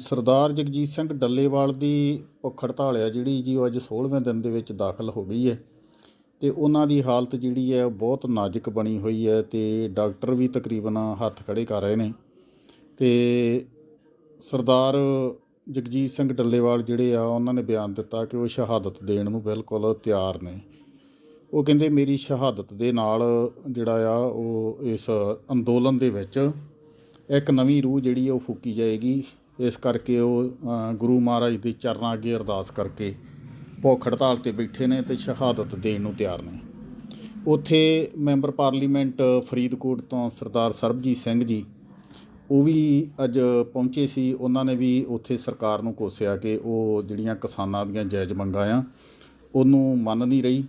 ਸਰਦਾਰ ਜਗਜੀਤ ਸਿੰਘ ਡੱਲੇਵਾਲ ਦੀ ਭੁੱਖ ਹੜਤਾਲ ਆ ਜਿਹੜੀ ਜੀ, ਉਹ ਅੱਜ 16ਵੇਂ ਦਿਨ ਦੇ ਵਿੱਚ ਦਾਖਲ ਹੋ ਗਈ ਹੈ। ਤੇ ਉਹਨਾਂ ਦੀ ਹਾਲਤ ਜਿਹੜੀ ਹੈ, ਉਹ ਬਹੁਤ ਨਾਜ਼ੁਕ ਬਣੀ ਹੋਈ ਹੈ ਤੇ ਡਾਕਟਰ ਵੀ ਤਕਰੀਬਨ ਹੱਥ ਖੜੇ ਕਰ ਰਹੇ ਨੇ। ਤੇ ਸਰਦਾਰ ਜਗਜੀਤ ਸਿੰਘ ਡੱਲੇਵਾਲ ਜਿਹੜੇ ਆ, ਉਹਨਾਂ ਨੇ ਬਿਆਨ ਦਿੱਤਾ ਕਿ ਉਹ ਸ਼ਹਾਦਤ ਦੇਣ ਨੂੰ ਬਿਲਕੁਲ ਤਿਆਰ ਨੇ। ਉਹ ਕਹਿੰਦੇ, ਮੇਰੀ ਸ਼ਹਾਦਤ ਦੇ ਨਾਲ ਜਿਹੜਾ ਆ, ਉਹ ਇਸ ਅੰਦੋਲਨ ਦੇ ਵਿੱਚ ਇੱਕ ਨਵੀਂ ਰੂਹ ਜਿਹੜੀ ਉਹ ਫੂਕੀ ਜਾਏਗੀ। ਇਸ ਕਰਕੇ ਉਹ ਗੁਰੂ ਮਹਾਰਾਜ ਦੇ ਚਰਨਾਂ ਅੱਗੇ ਅਰਦਾਸ ਕਰਕੇ ਭੁੱਖ ਹੜਤਾਲ ਤੇ ਬੈਠੇ ਨੇ ਤੇ ਸ਼ਹਾਦਤ ਦੇਣ ਨੂੰ ਤਿਆਰ ਨੇ। ਉੱਥੇ ਮੈਂਬਰ ਪਾਰਲੀਮੈਂਟ ਫਰੀਦਕੋਟ ਤੋਂ ਸਰਦਾਰ ਸਰਬਜੀਤ ਸਿੰਘ ਜੀ, ਉਹ ਵੀ ਅੱਜ ਪਹੁੰਚੇ ਸੀ। ਉਹਨਾਂ ਨੇ ਵੀ ਉੱਥੇ ਸਰਕਾਰ ਨੂੰ ਕੋਸਿਆ ਕਿ ਉਹ ਜਿਹੜੀਆਂ ਕਿਸਾਨਾਂ ਦੀਆਂ ਜਾਇਜ਼ ਮੰਗਾਂ ਆ, ਉਹਨੂੰ ਮੰਨ ਨਹੀਂ ਰਹੀ।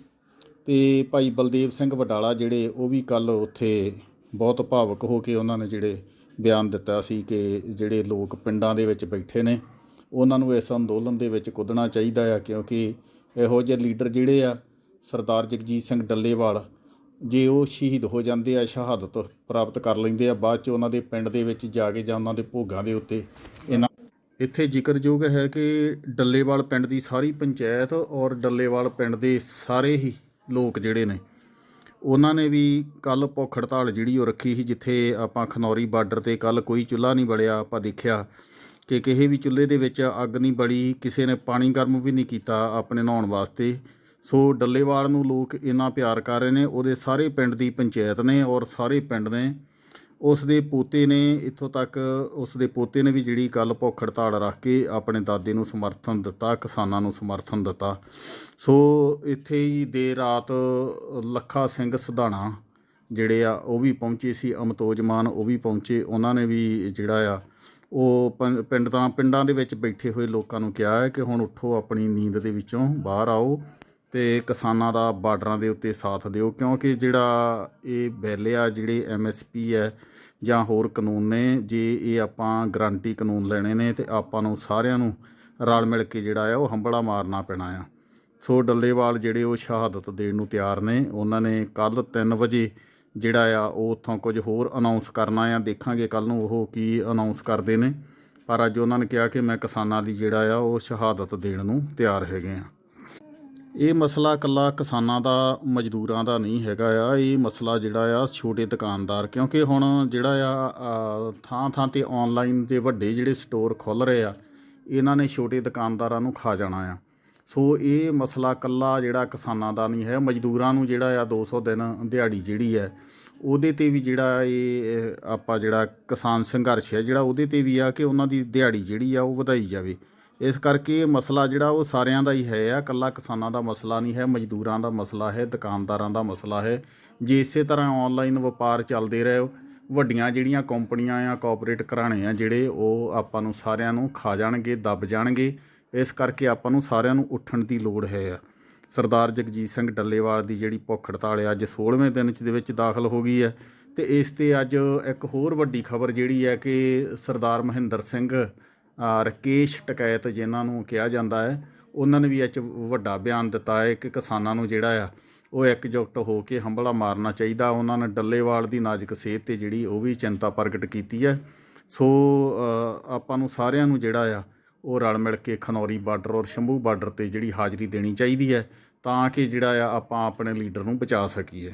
ਤੇ ਭਾਈ ਬਲਦੇਵ ਸਿੰਘ ਵਡਾਲਾ ਜਿਹੜੇ, ਉਹ ਵੀ ਕੱਲ ਉੱਥੇ ਬਹੁਤ ਭਾਵਕ ਹੋ ਕੇ ਉਹਨਾਂ ਨੇ ਜਿਹੜੇ ਬਿਆਨ ਦਿੱਤਾ ਸੀ ਕਿ ਜਿਹੜੇ ਲੋਕ ਪਿੰਡਾਂ ਦੇ ਵਿੱਚ ਬੈਠੇ ਨੇ, ਉਹਨਾਂ ਨੂੰ ਇਸ ਅੰਦੋਲਨ ਦੇ ਵਿੱਚ ਕੁੱਦਣਾ ਚਾਹੀਦਾ ਆ, ਕਿਉਂਕਿ ਇਹੋ ਜਿਹੇ ਲੀਡਰ ਜਿਹੜੇ ਆ, ਸਰਦਾਰ ਜਗਜੀਤ ਸਿੰਘ ਡੱਲੇਵਾਲ, ਜੇ ਉਹ ਸ਼ਹੀਦ ਹੋ ਜਾਂਦੇ ਆ, ਸ਼ਹਾਦਤ ਪ੍ਰਾਪਤ ਕਰ ਲੈਂਦੇ ਆ, ਬਾਅਦ ਚ ਉਹਨਾਂ ਦੇ ਪਿੰਡ ਦੇ ਵਿੱਚ ਜਾ ਕੇ ਜਾਂ ਉਹਨਾਂ ਦੇ ਭੋਗਾਂ ਦੇ ਉੱਤੇ ਇਹਨਾਂ ਇੱਥੇ ਜ਼ਿਕਰਯੋਗ ਹੈ ਕਿ ਡੱਲੇਵਾਲ ਪਿੰਡ ਦੀ ਸਾਰੀ ਪੰਚਾਇਤ ਔਰ ਡੱਲੇਵਾਲ ਪਿੰਡ ਦੇ ਸਾਰੇ ਹੀ ਲੋਕ ਜਿਹੜੇ ਨੇ ਉਹਨਾਂ ਨੇ ਵੀ ਕੱਲ੍ਹ ਭੁੱਖ ਹੜਤਾਲ ਜਿਹੜੀ ਉਹ ਰੱਖੀ ਸੀ, ਜਿੱਥੇ ਆਪਾਂ ਖਨੌਰੀ ਬਾਰਡਰ ਤੇ ਕੱਲ੍ਹ ਕੋਈ ਚੁੱਲ੍ਹਾ ਨਹੀਂ ਬਲਿਆ, ਆਪਾਂ ਦੇਖਿਆ ਕਿ ਕਿਸੇ ਵੀ ਚੁੱਲ੍ਹੇ ਦੇ ਵਿੱਚ ਅੱਗ ਨਹੀਂ ਬਲੀ, ਕਿਸੇ ਨੇ ਪਾਣੀ ਗਰਮ ਵੀ ਨਹੀਂ ਕੀਤਾ ਆਪਣੇ ਨਹਾਉਣ ਵਾਸਤੇ। ਸੋ ਡੱਲੇਵਾਲ ਨੂੰ ਲੋਕ ਇੰਨਾ ਪਿਆਰ ਕਰ ਰਹੇ ਨੇ, ਉਹਦੇ ਸਾਰੇ ਪਿੰਡ ਦੀ ਪੰਚਾਇਤ ਨੇ ਔਰ ਸਾਰੇ ਪਿੰਡ ਨੇ ਉਸ ਦੇ ਪੋਤੇ ਨੇ ਇੱਥੋਂ ਤੱਕ ਉਸ ਦੇ ਪੋਤੇ ਨੇ ਵੀ ਜਿਹੜੀ ਕੱਲ ਭੁੱਖ ਹੜਤਾਲ ਰੱਖ ਕੇ ਆਪਣੇ ਦਾਦੇ ਨੂੰ ਸਮਰਥਨ ਦਿੱਤਾ, ਕਿਸਾਨਾਂ ਨੂੰ ਸਮਰਥਨ ਦਿੱਤਾ। ਸੋ ਇੱਥੇ ਹੀ ਦੇਰ ਰਾਤ ਲੱਖਾ ਸਿੰਘ ਸਧਾਣਾ ਜਿਹੜੇ ਆ, ਉਹ ਵੀ ਪਹੁੰਚੇ ਸੀ ਅਮਤੋਜ ਮਾਨ ਉਹ ਵੀ ਪਹੁੰਚੇ। ਉਹਨਾਂ ਨੇ ਵੀ ਜਿਹੜਾ ਆ, ਉਹ ਪਿੰਡ ਤਾਂ ਪਿੰਡਾਂ ਦੇ ਵਿੱਚ ਬੈਠੇ ਹੋਏ ਲੋਕਾਂ ਨੂੰ ਕਿਹਾ ਹੈ ਕਿ ਹੁਣ ਉੱਠੋ ਆਪਣੀ ਨੀਂਦ ਦੇ ਵਿੱਚੋਂ, ਬਾਹਰ ਆਓ। ਅਤੇ ਕਿਸਾਨਾਂ ਦਾ ਬਾਰਡਰਾਂ ਦੇ ਉੱਤੇ ਸਾਥ ਦਿਓ, ਕਿਉਂਕਿ ਜਿਹੜਾ ਇਹ ਬਿੱਲ ਆ, ਜਿਹੜੇ ਐਮਐਸਪੀ ਹੈ ਜਾਂ ਹੋਰ ਕਾਨੂੰਨ ਨੇ, ਜੇ ਇਹ ਆਪਾਂ ਗਰੰਟੀ ਕਾਨੂੰਨ ਲੈਣੇ ਨੇ ਤੇ ਆਪਾਂ ਨੂੰ ਸਾਰਿਆਂ ਨੂੰ ਰਲ ਮਿਲ ਕੇ ਜਿਹੜਾ ਆ, ਉਹ ਹੰਬੜਾ ਮਾਰਨਾ ਪੈਣਾ ਆ। ਸੋ ਡੱਲੇਵਾਲ ਜਿਹੜੇ ਉਹ ਸ਼ਹਾਦਤ ਦੇਣ ਨੂੰ ਤਿਆਰ ਨੇ, ਉਹਨਾਂ ਨੇ ਕੱਲ 3 ਵਜੇ ਜਿਹੜਾ ਆ, ਉਹ ਉੱਥੋਂ ਕੁਝ ਹੋਰ ਅਨਾਉਂਸ ਕਰਨਾ ਆ। ਦੇਖਾਂਗੇ ਕੱਲ ਨੂੰ ਉਹ ਕੀ ਅਨਾਉਂਸ ਕਰਦੇ ਨੇ। ਪਰ ਅੱਜ ਉਹਨਾਂ ਨੇ ਕਿਹਾ ਕਿ ਮੈਂ ਕਿਸਾਨਾਂ ਦੀ ਜਿਹੜਾ ਆ, ਉਹ ਸ਼ਹਾਦਤ ਦੇਣ ਨੂੰ ਤਿਆਰ ਹੈਗੇ ਆ। ਇਹ ਮਸਲਾ ਇਕੱਲਾ ਕਿਸਾਨਾਂ ਦਾ, ਮਜ਼ਦੂਰਾਂ ਦਾ ਨਹੀਂ ਹੈਗਾ ਆ। ਇਹ ਮਸਲਾ ਜਿਹੜਾ ਆ, ਛੋਟੇ ਦੁਕਾਨਦਾਰ, ਕਿਉਂਕਿ ਹੁਣ ਜਿਹੜਾ ਆ ਥਾਂ ਥਾਂ ਤੇ ਆਨਲਾਈਨ ਦੇ ਵੱਡੇ ਜਿਹੜੇ ਸਟੋਰ ਖੁੱਲ ਰਹੇ ਆ, ਇਹਨਾਂ ਨੇ ਛੋਟੇ ਦੁਕਾਨਦਾਰਾਂ ਨੂੰ ਖਾ ਜਾਣਾ ਆ। ਸੋ ਇਹ ਮਸਲਾ ਇਕੱਲਾ ਜਿਹੜਾ ਕਿਸਾਨਾਂ ਦਾ ਨਹੀਂ ਹੈ, ਮਜ਼ਦੂਰਾਂ ਨੂੰ ਜਿਹੜਾ ਆ 200 ਦਿਨ ਦਿਹਾੜੀ ਜਿਹੜੀ ਹੈ ਉਹਦੇ ਤੇ ਵੀ ਜਿਹੜਾ ਇਹ ਇਹ ਆਪਾਂ ਜਿਹੜਾ ਕਿਸਾਨ ਸੰਘਰਸ਼ ਹੈ ਜਿਹੜਾ ਉਹਦੇ ਤੇ ਵੀ ਆ ਕਿ ਉਹਨਾਂ ਦੀ ਦਿਹਾੜੀ ਜਿਹੜੀ ਆ ਉਹ ਵਧਾਈ ਜਾਵੇ। ਇਸ ਕਰਕੇ ਇਹ ਮਸਲਾ ਜਿਹੜਾ ਉਹ ਸਾਰਿਆਂ ਦਾ ਹੀ ਹੈ ਆ ਇਕੱਲਾ ਕਿਸਾਨਾਂ ਦਾ ਮਸਲਾ ਨਹੀਂ ਹੈ, ਮਜ਼ਦੂਰਾਂ ਦਾ ਮਸਲਾ ਹੈ, ਦੁਕਾਨਦਾਰਾਂ ਦਾ ਮਸਲਾ ਹੈ। ਜੇ ਇਸੇ ਤਰ੍ਹਾਂ ਆਨਲਾਈਨ ਵਪਾਰ ਚੱਲਦੇ ਰਹੇ, ਵੱਡੀਆਂ ਜਿਹੜੀਆਂ ਕੰਪਨੀਆਂ ਆ ਕਾਰਪੋਰੇਟ ਘਰਾਣੇ ਆ, ਜਿਹੜੇ ਉਹ ਆਪਾਂ ਨੂੰ ਸਾਰਿਆਂ ਨੂੰ ਖਾ ਜਾਣਗੇ, ਦੱਬ ਜਾਣਗੇ, ਇਸ ਕਰਕੇ ਆਪਾਂ ਨੂੰ ਸਾਰਿਆਂ ਨੂੰ ਉੱਠਣ ਦੀ ਲੋੜ ਹੈ ਆ। ਸਰਦਾਰ ਜਗਜੀਤ ਸਿੰਘ ਡੱਲੇਵਾਲ ਦੀ ਜਿਹੜੀ ਭੁੱਖ ਹੜਤਾਲ ਅੱਜ 16ਵੇਂ ਦਿਨ ਚ ਦੇ ਵਿੱਚ ਦਾਖਲ ਹੋ ਗਈ ਹੈ। ਤੇ ਇਸ ਤੇ ਅੱਜ ਇੱਕ ਹੋਰ ਵੱਡੀ ਖਬਰ ਜਿਹੜੀ ਹੈ ਕਿ ਸਰਦਾਰ ਮਹਿੰਦਰ ਸਿੰਘ ਰਕੇਸ਼ ਟਕੈਤ ਜਿਨ੍ਹਾਂ ਨੂੰ ਕਿਹਾ ਜਾਂਦਾ ਹੈ, ਉਹਨਾਂ ਨੇ ਵੀ ਅੱਜ ਵੱਡਾ ਬਿਆਨ ਦਿੱਤਾ ਹੈ ਕਿ ਕਿਸਾਨਾਂ ਨੂੰ ਜਿਹੜਾ ਆ, ਉਹ ਇਕਜੁੱਟ ਹੋ ਕੇ ਹੰਬਲਾ ਮਾਰਨਾ ਚਾਹੀਦਾ। ਉਹਨਾਂ ਨੇ ਡੱਲੇਵਾਲ ਦੀ ਨਾਜ਼ੁਕ ਸਿਹਤ ਤੇ ਜਿਹੜੀ ਉਹ ਵੀ ਚਿੰਤਾ ਪ੍ਰਗਟ ਕੀਤੀ ਹੈ। ਸੋ ਆਪਾਂ ਨੂੰ ਸਾਰਿਆਂ ਨੂੰ ਜਿਹੜਾ ਆ, ਉਹ ਰਲ ਮਿਲ ਕੇ ਖਨੌਰੀ ਬਾਰਡਰ ਔਰ ਸ਼ੰਭੂ ਬਾਰਡਰ ਤੇ ਜਿਹੜੀ ਹਾਜ਼ਰੀ ਦੇਣੀ ਚਾਹੀਦੀ ਹੈ, ਤਾਂ ਕਿ ਜਿਹੜਾ ਆ, ਆਪਾਂ ਆਪਣੇ ਲੀਡਰ ਨੂੰ ਬਚਾ ਸਕੀਏ।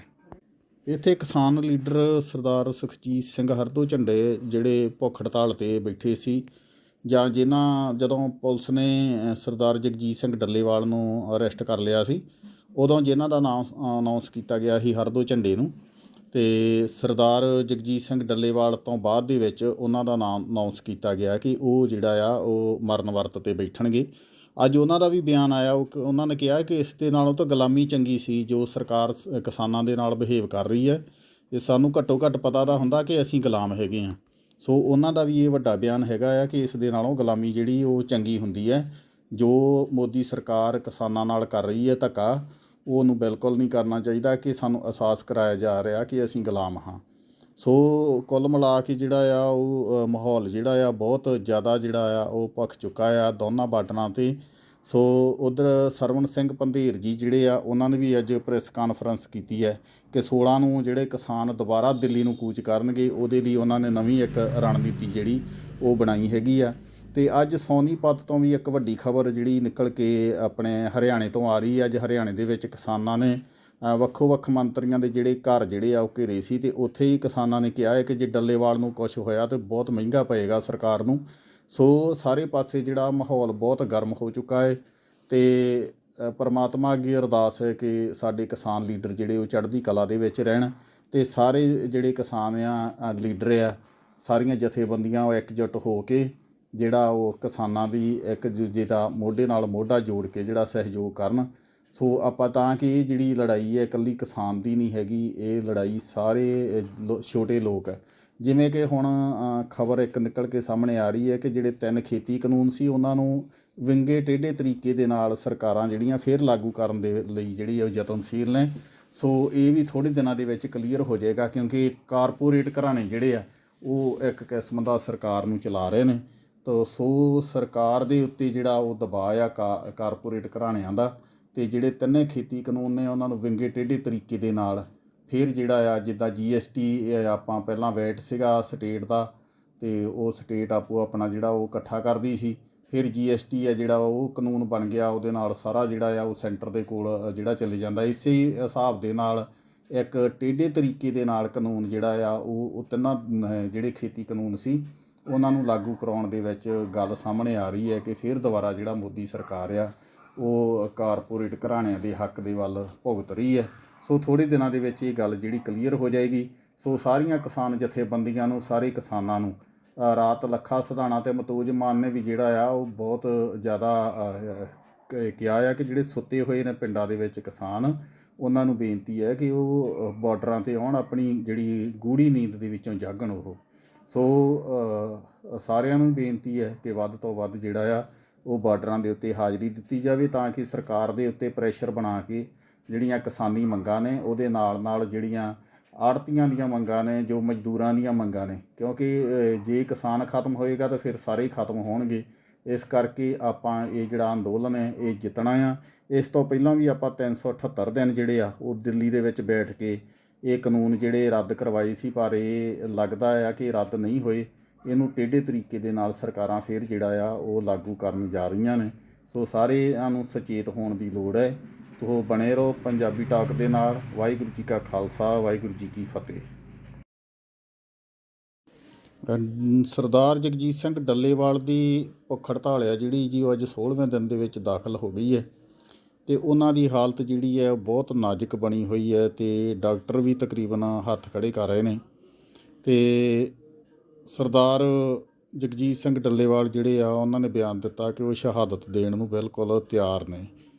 ਇੱਥੇ ਕਿਸਾਨ ਲੀਡਰ ਸਰਦਾਰ ਸੁਖਜੀਤ ਸਿੰਘ ਹਰਦੋ ਝੰਡੇ ਜਿਹੜੇ ਭੁੱਖ ਹੜਤਾਲ ਤੇ ਬੈਠੇ ਸੀ ਜਾਂ ਜਿਨ੍ਹਾਂ ਜਦੋਂ ਪੁਲਿਸ ਨੇ ਸਰਦਾਰ ਜਗਜੀਤ ਸਿੰਘ ਡੱਲੇਵਾਲ ਨੂੰ ਅਰੈਸਟ ਕਰ ਲਿਆ ਸੀ, ਉਦੋਂ ਜਿਨ੍ਹਾਂ ਦਾ ਨਾਮ ਅਨਾਉਂਸ ਕੀਤਾ ਗਿਆ ਸੀ ਹਰਦੋ ਝੰਡੇ ਨੂੰ, ਤੇ ਸਰਦਾਰ ਜਗਜੀਤ ਸਿੰਘ ਡੱਲੇਵਾਲ ਤੋਂ ਬਾਅਦ ਦੇ ਵਿੱਚ ਉਹਨਾਂ ਦਾ ਨਾਮ ਅਨਾਉਂਸ ਕੀਤਾ ਗਿਆ ਕਿ ਉਹ ਜਿਹੜਾ ਆ, ਉਹ ਮਰਨ ਵਰਤ ਤੇ ਬੈਠਣਗੇ। ਅੱਜ ਉਹਨਾਂ ਦਾ ਵੀ ਬਿਆਨ ਆਇਆ ਉਹਨਾਂ ਨੇ ਕਿਹਾ ਕਿ ਇਸ ਦੇ ਨਾਲੋਂ ਤਾਂ ਗੁਲਾਮੀ ਚੰਗੀ ਸੀ, ਜੋ ਸਰਕਾਰ ਸ- ਕਿਸਾਨਾਂ ਦੇ ਨਾਲ ਬਿਹੇਵ ਕਰ ਰਹੀ ਹੈ। ਇਹ ਸਾਨੂੰ ਘੱਟੋ ਘੱਟ ਪਤਾ ਦਾ ਹੁੰਦਾ ਕਿ ਅਸੀਂ ਗੁਲਾਮ ਹੈਗੇ ਆ ਸੋ ਉਹਨਾਂ ਦਾ ਵੀ ਇਹ ਵੱਡਾ ਬਿਆਨ ਹੈਗਾ ਆ ਕਿ ਇਸ ਦੇ ਨਾਲੋਂ ਗੁਲਾਮੀ ਜਿਹੜੀ ਉਹ ਚੰਗੀ ਹੁੰਦੀ ਹੈ। ਜੋ ਮੋਦੀ ਸਰਕਾਰ ਕਿਸਾਨਾਂ ਨਾਲ ਕਰ ਰਹੀ ਹੈ ਧੱਕਾ ਉਹ ਉਹਨੂੰ ਬਿਲਕੁਲ ਨਹੀਂ ਕਰਨਾ ਚਾਹੀਦਾ ਕਿ ਸਾਨੂੰ ਅਹਿਸਾਸ ਕਰਾਇਆ ਜਾ ਰਿਹਾ ਕਿ ਅਸੀਂ ਗੁਲਾਮ ਹਾਂ। ਸੋ ਕੁੱਲ ਮਿਲਾ ਕੇ ਜਿਹੜਾ ਆ ਉਹ ਮਾਹੌਲ ਜਿਹੜਾ ਆ ਬਹੁਤ ਜ਼ਿਆਦਾ ਜਿਹੜਾ ਆ ਉਹ ਭਖ ਚੁੱਕਾ ਆ। ਦੋਨਾਂ ਬਾਰਡਰਾਂ ਤੇ ਸੋ ਉਧਰ ਸਰਵਣ ਸਿੰਘ ਪੰਧੀਰ ਜੀ ਜਿਹੜੇ ਆ, ਉਹਨਾਂ ਨੇ ਵੀ ਅੱਜ ਪ੍ਰੈਸ ਕਾਨਫਰੰਸ ਕੀਤੀ ਹੈ ਕਿ 16 ਨੂੰ ਜਿਹੜੇ ਕਿਸਾਨ ਦੁਬਾਰਾ ਦਿੱਲੀ ਨੂੰ ਕੂਚ ਕਰਨਗੇ, ਉਹਦੇ ਲਈ ਉਹਨਾਂ ਨੇ ਨਵੀਂ ਇੱਕ ਰਣਨੀਤੀ ਜਿਹੜੀ ਉਹ ਬਣਾਈ ਹੈਗੀ ਆ। ਤੇ ਅੱਜ ਸੋਨੀਪਤ ਤੋਂ ਵੀ ਇੱਕ ਵੱਡੀ ਖਬਰ ਜਿਹੜੀ ਨਿਕਲ ਕੇ ਆਪਣੇ ਹਰਿਆਣੇ ਤੋਂ ਆ ਰਹੀ ਹੈ। ਅੱਜ ਹਰਿਆਣੇ ਦੇ ਵਿੱਚ ਕਿਸਾਨਾਂ ਨੇ ਵੱਖੋ ਵੱਖ ਮੰਤਰੀਆਂ ਦੇ ਜਿਹੜੇ ਘਰ ਜਿਹੜੇ ਆ, ਉਹ ਘੇਰੇ ਸੀ ਤੇ ਉੱਥੇ ਹੀ ਕਿਸਾਨਾਂ ਨੇ ਕਿਹਾ ਹੈ ਕਿ ਜੇ ਡੱਲੇਵਾਲ ਨੂੰ ਕੁਝ ਹੋਇਆ ਤੇ ਬਹੁਤ ਮਹਿੰਗਾ ਪਏਗਾ ਸਰਕਾਰ ਨੂੰ। ਸੋ ਸਾਰੇ ਪਾਸੇ ਜਿਹੜਾ ਮਾਹੌਲ ਬਹੁਤ ਗਰਮ ਹੋ ਚੁੱਕਾ ਹੈ ਤੇ ਪਰਮਾਤਮਾ ਅੱਗੇ ਅਰਦਾਸ ਹੈ ਕਿ ਸਾਡੇ ਕਿਸਾਨ ਲੀਡਰ ਜਿਹੜੇ ਉਹ ਚੜ੍ਹਦੀ ਕਲਾ ਦੇ ਵਿੱਚ ਰਹਿਣ ਤੇ ਸਾਰੇ ਜਿਹੜੇ ਕਿਸਾਨ ਆ ਲੀਡਰ ਆ, ਸਾਰੀਆਂ ਜਥੇਬੰਦੀਆਂ ਉਹ ਇਕਜੁੱਟ ਹੋ ਕੇ ਜਿਹੜਾ ਉਹ ਕਿਸਾਨਾਂ ਦੀ ਇੱਕ ਦੂਜੇ ਦਾ ਮੋਢੇ ਨਾਲ ਮੋਢਾ ਜੋੜ ਕੇ ਜਿਹੜਾ ਸਹਿਯੋਗ ਕਰਨ। ਸੋ ਆਪਾਂ ਤਾਂ ਕਿ ਇਹ ਜਿਹੜੀ ਲੜਾਈ ਹੈ ਇਕੱਲੀ ਕਿਸਾਨ ਦੀ ਨਹੀਂ ਹੈਗੀ, ਇਹ ਲੜਾਈ ਸਾਰੇ ਲੋ- ਛੋਟੇ ਲੋਕ ਹੈ ਜਿਵੇਂ ਕਿ ਹੁਣ ਖਬਰ ਇੱਕ ਨਿਕਲ ਕੇ ਸਾਹਮਣੇ ਆ ਰਹੀ ਹੈ ਕਿ ਜਿਹੜੇ ਤਿੰਨ ਖੇਤੀ ਕਾਨੂੰਨ ਸੀ, ਉਹਨਾਂ ਨੂੰ ਵਿੰਗੇ ਟੇਢੇ ਤਰੀਕੇ ਦੇ ਨਾਲ ਸਰਕਾਰਾਂ ਜਿਹੜੀਆਂ ਫੇਰ ਲਾਗੂ ਕਰਨ ਦੇ ਲਈ ਜਿਹੜੀ ਉਹ ਯਤਨਸ਼ੀਲ ਨੇ। ਸੋ ਇਹ ਵੀ ਥੋੜੇ ਦਿਨਾਂ ਦੇ ਵਿੱਚ ਕਲੀਅਰ ਹੋ ਜਾਏਗਾ ਕਿਉਂਕਿ ਕਾਰਪੋਰੇਟ ਘਰਾਣੇ ਜਿਹੜੇ ਆ, ਉਹ ਇੱਕ ਕਿਸਮ ਦਾ ਸਰਕਾਰ ਨੂੰ ਚਲਾ ਰਹੇ ਨੇ। ਤੋ, ਸੋ ਸਰਕਾਰ ਦੇ ਉੱਤੇ ਜਿਹੜਾ ਉਹ ਦਬਾਅ ਆ ਕਾ- ਕਾਰਪੋਰੇਟ ਘਰਾਣਿਆਂ ਦਾ ਤੇ ਜਿਹੜੇ ਤਿੰਨੇ ਖੇਤੀ ਕਾਨੂੰਨ ਨੇ, ਉਹਨਾਂ ਨੂੰ ਵਿੰਗੇ ਟੇਢੇ ਤਰੀਕੇ ਦੇ ਨਾਲ ਫਿਰ ਜਿਹੜਾ ਆ, ਜਿੱਦਾਂ ਜੀਐਸਟੀ ਆਪਾਂ ਪਹਿਲਾਂ ਵੈਟ ਸੀਗਾ ਸਟੇਟ ਦਾ ਤੇ ਉਹ ਸਟੇਟ ਆਪੋ ਆਪਣਾ ਜਿਹੜਾ ਉਹ ਇਕੱਠਾ ਕਰਦੀ ਸੀ। ਫਿਰ ਜੀਐਸਟੀ ਆ ਜਿਹੜਾ ਉਹ ਕਾਨੂੰਨ ਬਣ ਗਿਆ, ਉਹਦੇ ਨਾਲ ਸਾਰਾ ਜਿਹੜਾ ਆ ਉਹ ਸੈਂਟਰ ਦੇ ਕੋਲ ਜਿਹੜਾ ਚੱਲੇ ਜਾਂਦਾ। ਇਸੇ ਹਿਸਾਬ ਦੇ ਨਾਲ ਇੱਕ ਟੇਢੇ ਤਰੀਕੇ ਦੇ ਨਾਲ ਕਾਨੂੰਨ ਜਿਹੜਾ ਆ, ਉਹ ਉਹ ਤਿੰਨਾਂ ਜਿਹੜੇ ਖੇਤੀ ਕਾਨੂੰਨ ਸੀ, ਉਹਨਾਂ ਨੂੰ ਲਾਗੂ ਕਰਾਉਣ ਦੇ ਵਿੱਚ ਗੱਲ ਸਾਹਮਣੇ ਆ ਰਹੀ ਹੈ ਕਿ ਫਿਰ ਦੁਬਾਰਾ ਜਿਹੜਾ ਮੋਦੀ ਸਰਕਾਰ ਆ, ਉਹ ਕਾਰਪੋਰੇਟ ਘਰਾਣਿਆਂ ਦੇ ਹੱਕ ਦੇ ਵੱਲ ਭੁਗਤ ਰਹੀ ਹੈ। ਸੋ ਥੋੜੇ ਦਿਨਾਂ ਦੇ ਵਿੱਚ ਇਹ ਗੱਲ ਜਿਹੜੀ ਕਲੀਅਰ ਹੋ ਜਾਏਗੀ। ਸੋ ਸਾਰੀਆਂ ਕਿਸਾਨ ਜਥੇਬੰਦੀਆਂ ਨੂੰ ਸਾਰੇ ਕਿਸਾਨਾਂ ਨੂੰ ਰਾਤ ਲੱਖਾ ਸਿਧਾਣਾ ਤੇ ਮਤੋਜ ਮਾਨ ਨੇ ਵੀ ਜਿਹੜਾ ਆ ਉਹ ਬਹੁਤ ਜ਼ਿਆਦਾ ਕਿਹਾ ਆ ਕਿ ਜਿਹੜੇ ਸੁੱਤੇ ਹੋਏ ਨੇ ਪਿੰਡਾਂ ਦੇ ਵਿੱਚ ਕਿਸਾਨ ਉਹਨਾਂ ਨੂੰ ਬੇਨਤੀ ਹੈ ਕਿ ਉਹ ਅ, ਬਾਰਡਰਾਂ ਤੇ ਆਉਣ ਆਪਣੀ ਜਿਹੜੀ ਗੂੜੀ ਨੀਂਦ ਦੇ ਵਿੱਚੋਂ ਜਾਗਣ ਉਹ। ਸੋ ਸਾਰਿਆਂ ਨੂੰ ਬੇਨਤੀ ਹੈ ਕਿ ਵੱਧ ਤੋਂ ਵੱਧ ਜਿਹੜਾ ਆ ਉਹ ਬਾਰਡਰਾਂ ਦੇ ਉੱਤੇ ਹਾਜ਼ਰੀ ਦਿੱਤੀ ਜਾਵੇ ਤਾਂ ਕਿ ਸਰਕਾਰ ਦੇ ਉੱਤੇ ਪ੍ਰੈਸ਼ਰ ਬਣਾ ਕੇ ਜਿਹੜੀਆਂ ਕਿਸਾਨੀ ਮੰਗਾਂ ਨੇ, ਉਹਦੇ ਨਾਲ ਨਾਲ ਜਿਹੜੀਆਂ ਆੜਤੀਆਂ ਦੀਆਂ ਮੰਗਾਂ ਨੇ, ਜੋ ਮਜ਼ਦੂਰਾਂ ਦੀਆਂ ਮੰਗਾਂ ਨੇ, ਕਿਉਂਕਿ ਜੇ ਕਿਸਾਨ ਖਤਮ ਹੋਏਗਾ ਤਾਂ ਫਿਰ ਸਾਰੇ ਹੀ ਖਤਮ ਹੋਣਗੇ। ਇਸ ਕਰਕੇ ਆਪਾਂ ਇਹ ਜਿਹੜਾ ਅੰਦੋਲਨ ਹੈ, ਇਹ ਜਿੱਤਣਾ ਆ। ਇਸ ਤੋਂ ਪਹਿਲਾਂ ਵੀ ਆਪਾਂ 378 ਦਿਨ ਜਿਹੜੇ ਆ, ਉਹ ਦਿੱਲੀ ਦੇ ਵਿੱਚ ਬੈਠ ਕੇ ਇਹ ਕਾਨੂੰਨ ਜਿਹੜੇ ਰੱਦ ਕਰਵਾਏ ਸੀ, ਪਰ ਇਹ ਲੱਗਦਾ ਆ ਕਿ ਰੱਦ ਨਹੀਂ ਹੋਏ। ਇਹਨੂੰ ਟੇਢੇ ਤਰੀਕੇ ਦੇ ਨਾਲ ਸਰਕਾਰਾਂ ਫੇਰ ਜਿਹੜਾ ਆ, ਉਹ ਲਾਗੂ ਕਰਨ ਜਾ ਰਹੀਆਂ ਨੇ। ਸੋ ਸਾਰਿਆਂ ਨੂੰ ਸੁਚੇਤ ਹੋਣ ਦੀ ਲੋੜ ਹੈ। ਤੋ ਬਣੇ ਰਹੋ ਪੰਜਾਬੀ ਟਾਕ ਦੇ ਨਾਲ। ਵਾਹਿਗੁਰੂ ਜੀ ਕਾ ਖਾਲਸਾ, ਵਾਹਿਗੁਰੂ ਜੀ ਕੀ ਫਤਿਹ। ਸਰਦਾਰ ਜਗਜੀਤ ਸਿੰਘ ਡੱਲੇਵਾਲ ਦੀ ਭੁੱਖ ਹੜਤਾਲ ਆ ਜਿਹੜੀ ਜੀ, ਉਹ ਅੱਜ 16ਵੇਂ ਦਿਨ ਦੇ ਵਿੱਚ ਦਾਖਲ ਹੋ ਗਈ ਹੈ। ਤੇ ਉਹਨਾਂ ਦੀ ਹਾਲਤ ਜਿਹੜੀ ਹੈ, ਉਹ ਬਹੁਤ ਨਾਜ਼ੁਕ ਬਣੀ ਹੋਈ ਹੈ ਤੇ ਡਾਕਟਰ ਵੀ ਤਕਰੀਬਨ ਹੱਥ ਖੜੇ ਕਰ ਰਹੇ ਨੇ। ਤੇ ਸਰਦਾਰ ਜਗਜੀਤ ਸਿੰਘ ਡੱਲੇਵਾਲ ਜਿਹੜੇ ਆ, ਉਹਨਾਂ ਨੇ ਬਿਆਨ ਦਿੱਤਾ ਕਿ ਉਹ ਸ਼ਹਾਦਤ ਦੇਣ ਨੂੰ ਬਿਲਕੁਲ ਤਿਆਰ ਨੇ।